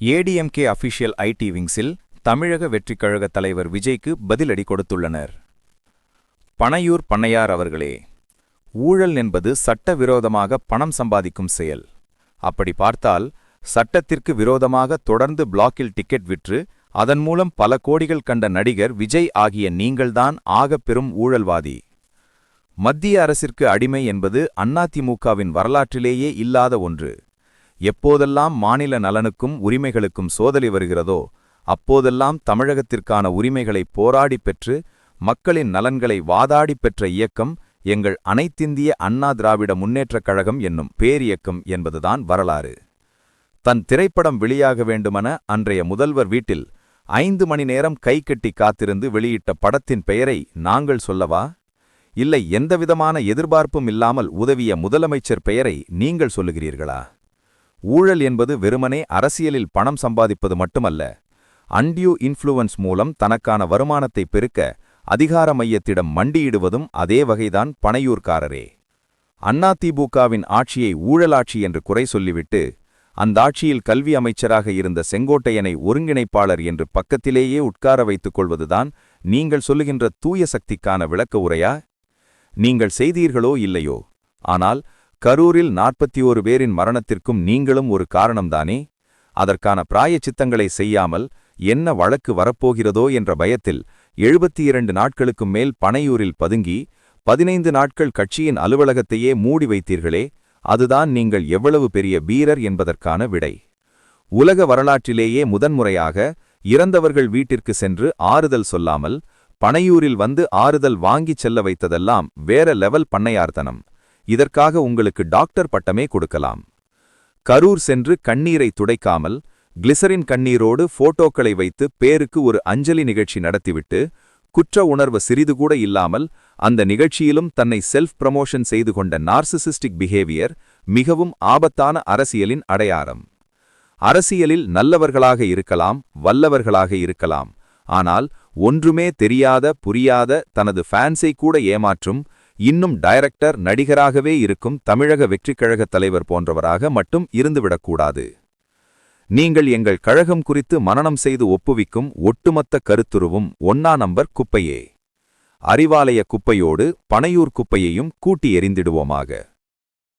ADMK official ID விங்ஸில் தமிழக வெற்றிக்கழக தலைவர் விஜய்க்கு பதிலடி கொடுத்துள்ளனர். பனையூர் பண்ணையார் அவர்களே ஊழல் என்பது சட்டவிரோதமாக பணம் சம்பாதிக்கும் செயல். அப்படி பார்த்தால் சட்டத்திற்கு விரோதமாக தொடர்ந்து பிளாக்கில் டிக்கெட் விற்று அதன் மூலம் பல கோடிகள் கண்ட நடிகர் விஜய் ஆகிய நீங்கள்தான் ஆகப் பெரும் ஊழல்வாதி. மத்திய அரசிற்கு அடிமை என்பது அதிமுகவின் வரலாற்றிலேயே இல்லாத ஒன்று. எப்போதெல்லாம் மாநில நலனுக்கும் உரிமைகளுக்கும் சோதனை வருகிறதோ அப்போதெல்லாம் தமிழகத்திற்கான உரிமைகளை போராடிப் பெற்று மக்களின் நலன்களை வாதாடிப் பெற்ற இயக்கம் எங்கள் அனைத்திந்திய அண்ணா திராவிட முன்னேற்றக் கழகம் என்னும் பேரியக்கம் என்பதுதான் வரலாறு. தன் திரைப்படம் வெளியாக வேண்டுமென அன்றைய முதல்வர் வீட்டில் ஐந்து மணி நேரம் கை கட்டி காத்திருந்து வெளியிட்ட படத்தின் பெயரை நாங்கள் சொல்லவா? இல்லை எந்தவிதமான எதிர்பார்ப்பும் இல்லாமல் உதவிய முதலமைச்சர் பெயரை நீங்கள் சொல்லுகிறீர்களா? ஊழல் என்பது வெறுமனே அரசியலில் பணம் சம்பாதிப்பது மட்டுமல்ல அன்டியூ இன்ஃப்ளூவன்ஸ் மூலம் தனக்கான வருமானத்தை பெருக்க அதிகார மையத்திடம் மண்டியிடுவதும் அதே வகைதான் பனையூர்காரரே அதிமுகவின் ஆட்சியை ஊழலாட்சி என்று குறை சொல்லிவிட்டு அந்த ஆட்சியில் கல்வி அமைச்சராக இருந்த செங்கோட்டையனை ஒருங்கிணைப்பாளர் என்று பக்கத்திலேயே உட்கார வைத்துக் கொள்வதுதான் நீங்கள் சொல்லுகின்ற தூய சக்திக்கான விளக்க உரையா? நீங்கள் செய்தீர்களோ இல்லையோ? ஆனால் கரூரில் நாற்பத்தி ஒரு பேரின் மரணத்திற்கும் நீங்களும் ஒரு காரணம்தானே? அதற்கான பிராய சித்தங்களை செய்யாமல் என்ன வழக்கு வரப்போகிறதோ என்ற பயத்தில் எழுபத்தி இரண்டு நாட்களுக்கும் மேல் பனையூரில் பதுங்கி பதினைந்து நாட்கள் கட்சியின் அலுவலகத்தையே மூடி வைத்தீர்களே அதுதான் நீங்கள் எவ்வளவு பெரிய வீரர் என்பதற்கான விடை. உலக வரலாற்றிலேயே முதன்முறையாக இறந்தவர்கள் வீட்டிற்கு சென்று ஆறுதல் சொல்லாமல் பனையூரில் வந்து ஆறுதல் வாங்கிச் செல்ல வைத்ததெல்லாம் வேற லெவல் பண்ணையார்த்தனம். இதற்காக உங்களுக்கு டாக்டர் பட்டமே கொடுக்கலாம். கரூர் சென்று கண்ணீரை துடைக்காமல் கிளிசரின் கண்ணீரோடு போட்டோக்களை வைத்து பேருக்கு ஒரு அஞ்சலி நிகழ்ச்சி நடத்திவிட்டு குற்ற உணர்வு சிறிது கூட இல்லாமல் அந்த நிகழ்ச்சியிலும் தன்னை செல்ஃப் ப்ரமோஷன் செய்து கொண்ட நார்சிசிஸ்டிக் பிஹேவியர் மிகவும் ஆபத்தான அரசியலின் அடையாளம். அரசியலில் நல்லவர்களாக இருக்கலாம் வல்லவர்களாக இருக்கலாம் ஆனால் ஒன்றுமே தெரியாத புரியாத தனது ஃபேன்ஸை கூட ஏமாற்றும் இன்னும் டைரக்டர் நடிகராகவே இருக்கும் தமிழக வெற்றிக்கழக தலைவர் போன்றவராக மட்டும் இருந்துவிடக்கூடாது. நீங்கள் எங்கள் கழகம் குறித்து மனனம் செய்து ஒப்புவிக்கும் ஒட்டுமொத்த கருத்துருவும் ஒன்னா நம்பர் குப்பையே. அறிவாலய குப்பையோடு பனையூர் குப்பையையும் கூட்டி எறிந்திடுவோமாக.